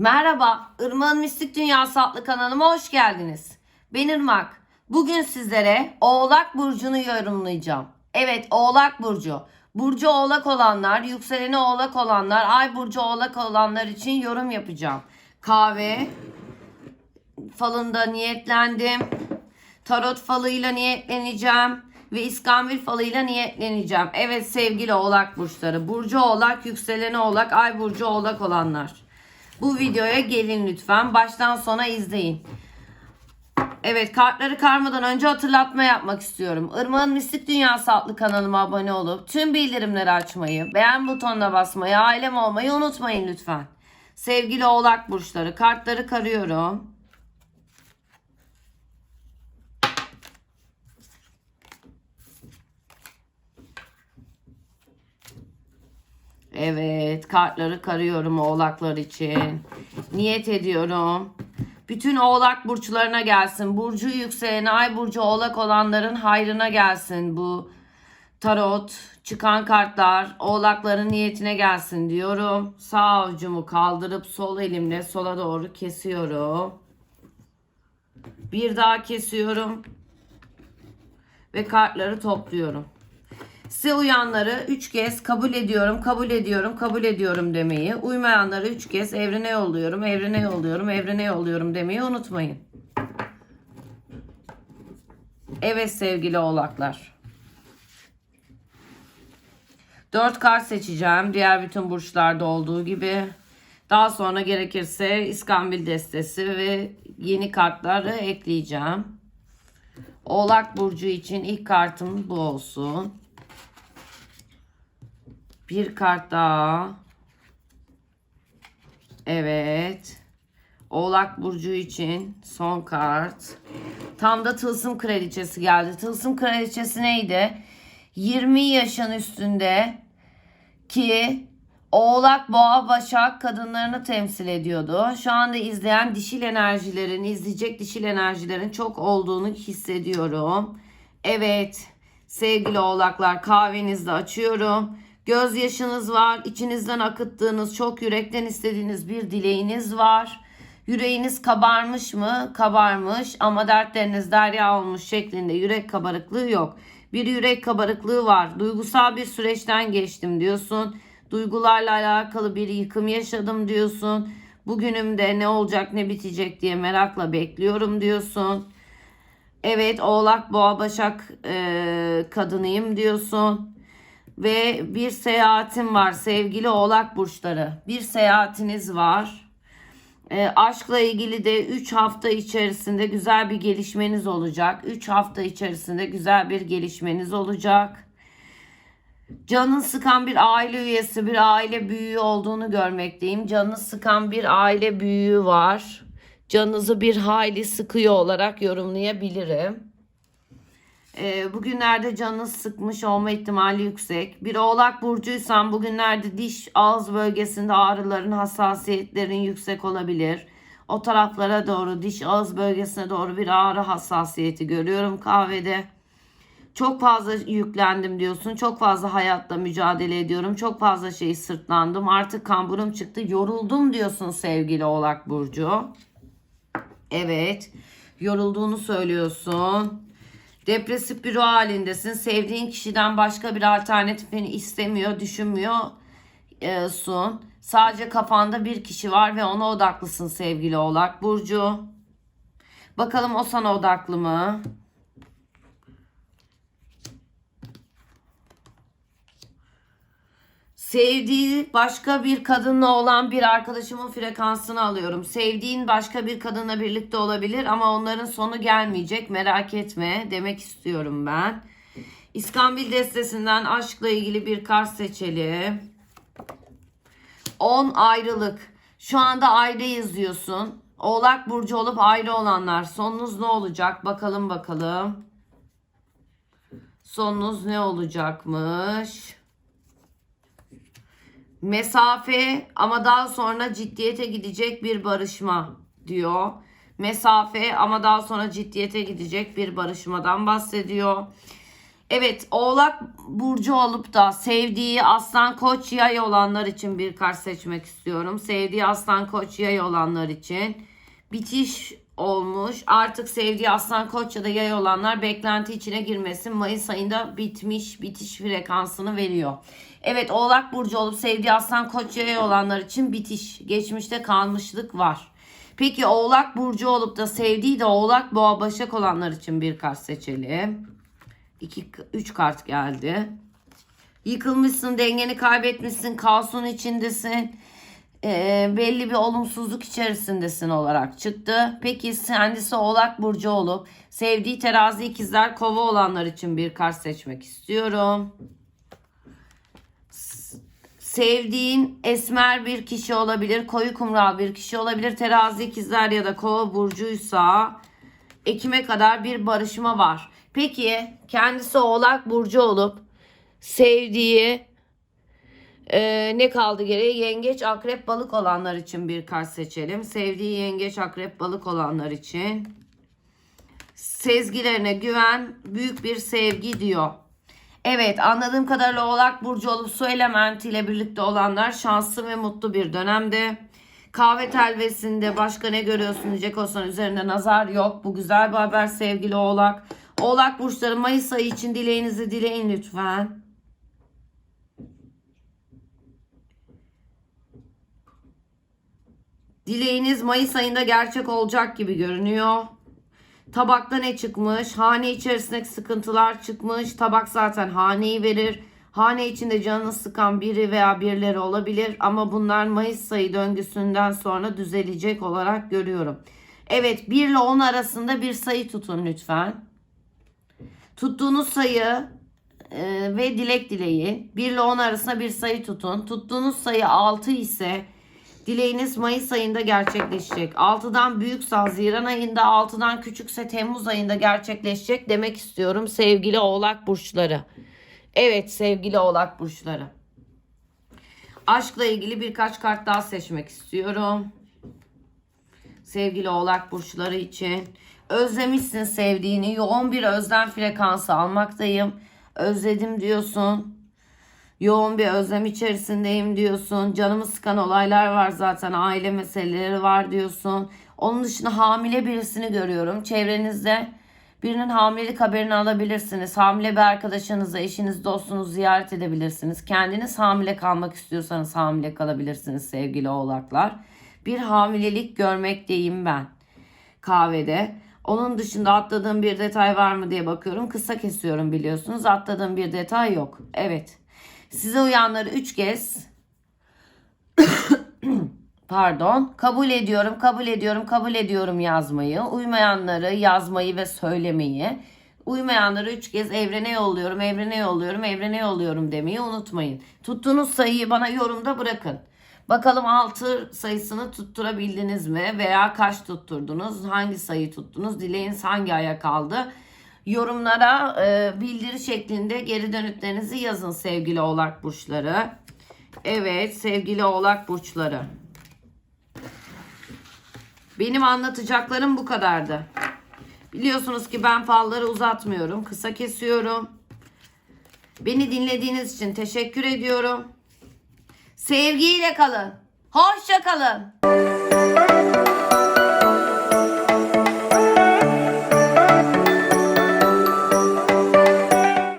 Merhaba, Irmak'ın Mistik Dünyası adlı kanalıma hoş geldiniz. Ben Irmak. Bugün sizlere Oğlak Burcu'nu yorumlayacağım. Evet, Oğlak Burcu. Burcu Oğlak olanlar, yükseleni Oğlak olanlar, Ay Burcu Oğlak olanlar için yorum yapacağım. Kahve falında niyetlendim. Tarot falıyla niyetleneceğim. Ve İskambil falıyla niyetleneceğim. Evet sevgili oğlak burçları. Burcu oğlak, yükseleni oğlak, ay burcu oğlak olanlar. Bu videoya gelin lütfen. Baştan sona izleyin. Evet kartları karmadan önce hatırlatma yapmak istiyorum. Irmak'ın Mistik Dünyası adlı kanalıma abone olup tüm bildirimleri açmayı, beğen butonuna basmayı, ailem olmayı unutmayın lütfen. Sevgili oğlak burçları kartları karıyorum. Evet, kartları karıyorum oğlaklar için. Niyet ediyorum. Bütün oğlak burçlarına gelsin. Burcu yükseleni, ay burcu oğlak olanların hayrına gelsin bu tarot. Çıkan kartlar oğlakların niyetine gelsin diyorum. Sağ avucumu kaldırıp sol elimle sola doğru kesiyorum. Bir daha kesiyorum. Ve kartları topluyorum. Size uyanları 3 kez kabul ediyorum, kabul ediyorum, kabul ediyorum demeyi, uymayanları 3 kez evrene yolluyorum, evrene yolluyorum, evrene yolluyorum demeyi unutmayın. Evet sevgili oğlaklar. 4 kart seçeceğim. Diğer bütün burçlarda olduğu gibi. Daha sonra gerekirse İskambil destesi ve yeni kartları ekleyeceğim. Oğlak burcu için ilk kartım bu olsun. Bir kart daha. Evet. Oğlak Burcu için son kart. Tam da tılsım kraliçesi geldi. Tılsım kraliçesi neydi? 20 yaşın üstünde ki Oğlak, Boğa, Başak kadınlarını temsil ediyordu. Şu anda izleyen dişil enerjilerin, izleyecek dişil enerjilerin çok olduğunu hissediyorum. Evet, sevgili oğlaklar kahvenizi açıyorum. Gözyaşınız var, içinizden akıttığınız, çok yürekten istediğiniz bir dileğiniz var. Yüreğiniz kabarmış mı? Kabarmış ama dertleriniz derya olmuş şeklinde yürek kabarıklığı yok. Bir yürek kabarıklığı var. Duygusal bir süreçten geçtim diyorsun. Duygularla alakalı bir yıkım yaşadım diyorsun. Bugünümde ne olacak ne bitecek diye merakla bekliyorum diyorsun. Evet oğlak boğa başak e, kadınıyım diyorsun. Ve bir seyahatim var sevgili oğlak burçları. Bir seyahatiniz var. E, aşkla ilgili de 3 hafta içerisinde güzel bir gelişmeniz olacak. 3 hafta içerisinde güzel bir gelişmeniz olacak. Canın sıkan bir aile üyesi, bir aile büyüğü olduğunu görmekteyim. Canını sıkan bir aile büyüğü var. Canınızı bir hayli sıkıyor olarak yorumlayabilirim. Ee, bugünlerde canınız sıkmış olma ihtimali yüksek. Bir oğlak burcuysan bugünlerde diş, ağız bölgesinde ağrıların, hassasiyetlerin yüksek olabilir. O taraflara doğru, diş, ağız bölgesine doğru bir ağrı hassasiyeti görüyorum kahvede. Çok fazla yüklendim diyorsun. Çok fazla hayatla mücadele ediyorum. Çok fazla şey sırtlandım. Artık kamburum çıktı. Yoruldum diyorsun sevgili Oğlak Burcu. Evet. Yorulduğunu söylüyorsun. Depresif bir ruh halindesin. Sevdiğin kişiden başka bir alternatifini istemiyor, düşünmüyor e, sun. Sadece kafanda bir kişi var ve ona odaklısın sevgili Oğlak Burcu. Bakalım o sana odaklı mı? Sevdiği başka bir kadınla olan bir arkadaşımın frekansını alıyorum. Sevdiğin başka bir kadınla birlikte olabilir ama onların sonu gelmeyecek. Merak etme demek istiyorum ben. İskambil destesinden aşkla ilgili bir kart seçelim. 10 ayrılık. Şu anda ayrı yazıyorsun. Oğlak burcu olup ayrı olanlar sonunuz ne olacak? Bakalım bakalım. Sonunuz ne olacakmış? Mesafe ama daha sonra ciddiyete gidecek bir barışma diyor. Mesafe ama daha sonra ciddiyete gidecek bir barışmadan bahsediyor. Evet, Oğlak burcu olup da sevdiği Aslan Koç yay olanlar için bir kart seçmek istiyorum. Sevdiği Aslan Koç yay olanlar için bitiş olmuş. Artık sevdiği Aslan Koç ya da yay olanlar beklenti içine girmesin. Mayıs ayında bitmiş, bitiş frekansını veriyor. Evet, Oğlak burcu olup sevdiği Aslan Koç yay olanlar için bitiş, geçmişte kalmışlık var. Peki Oğlak burcu olup da sevdiği de Oğlak Boğa Başak olanlar için bir kart seçelim. 2 3 kart geldi. Yıkılmışsın, dengeni kaybetmişsin, kaosun içindesin. Ee, belli bir olumsuzluk içerisindesin olarak çıktı. Peki kendisi Oğlak burcu olup sevdiği terazi ikizler kova olanlar için bir kart seçmek istiyorum. Sevdiğin esmer bir kişi olabilir, koyu kumral bir kişi olabilir. Terazi ikizler ya da kova burcuysa Ekim'e kadar bir barışma var. Peki kendisi Oğlak Burcu olup sevdiği e, ne kaldı geriye? Yengeç, akrep, balık olanlar için bir kart seçelim. Sevdiği yengeç, akrep, balık olanlar için. Sezgilerine güven, büyük bir sevgi diyor. Evet anladığım kadarıyla Oğlak Burcu olup su elementiyle birlikte olanlar şanslı ve mutlu bir dönemde. Kahve telvesinde başka ne görüyorsun diyecek olsan üzerinde nazar yok. Bu güzel bir haber sevgili Oğlak. Oğlak burçları Mayıs ayı için dileğinizi dileyin lütfen. Dileğiniz Mayıs ayında gerçek olacak gibi görünüyor. Tabakta ne çıkmış? Hane içerisindeki sıkıntılar çıkmış. Tabak zaten haneyi verir. Hane içinde canını sıkan biri veya birileri olabilir ama bunlar Mayıs ayı döngüsünden sonra düzelecek olarak görüyorum. Evet 1 ile 10 arasında bir sayı tutun lütfen. Tuttuğunuz sayı e, ve dilek dileği 1 ile 10 arasında bir sayı tutun. Tuttuğunuz sayı 6 ise dileğiniz Mayıs ayında gerçekleşecek. 6'dan büyükse Haziran ayında 6'dan küçükse Temmuz ayında gerçekleşecek demek istiyorum sevgili oğlak burçları. Evet sevgili oğlak burçları. Aşkla ilgili birkaç kart daha seçmek istiyorum. Sevgili oğlak burçları için. Özlemişsin sevdiğini. Yoğun bir özlem frekansı almaktayım. Özledim diyorsun. Yoğun bir özlem içerisindeyim diyorsun. Canımı sıkan olaylar var zaten. Aile meseleleri var diyorsun. Onun dışında hamile birisini görüyorum. Çevrenizde birinin hamilelik haberini alabilirsiniz. Hamile bir arkadaşınızı, eşiniz, dostunuzu ziyaret edebilirsiniz. Kendiniz hamile kalmak istiyorsanız hamile kalabilirsiniz sevgili oğlaklar. Bir hamilelik görmekteyim ben kahvede. Onun dışında atladığım bir detay var mı diye bakıyorum. Kısa kesiyorum biliyorsunuz. Atladığım bir detay yok. Evet. Size uyanları 3 kez. Pardon. Kabul ediyorum kabul ediyorum kabul ediyorum yazmayı. Uymayanları yazmayı ve söylemeyi. Uymayanları 3 kez evrene yolluyorum evrene yolluyorum evrene yolluyorum demeyi unutmayın. Tuttuğunuz sayıyı bana yorumda bırakın. Bakalım 6 sayısını tutturabildiniz mi veya kaç tutturdunuz? Hangi sayı tuttunuz? Dileğiniz hangi aya kaldı yorumlara e, bildiri şeklinde geri dönütlerinizi yazın sevgili oğlak burçları evet sevgili oğlak burçları benim anlatacaklarım bu kadardı. Biliyorsunuz ki ben falları uzatmıyorum. Kısa kesiyorum. Beni dinlediğiniz için teşekkür ediyorum. Sevgiyle kalın. Hoşça kalın.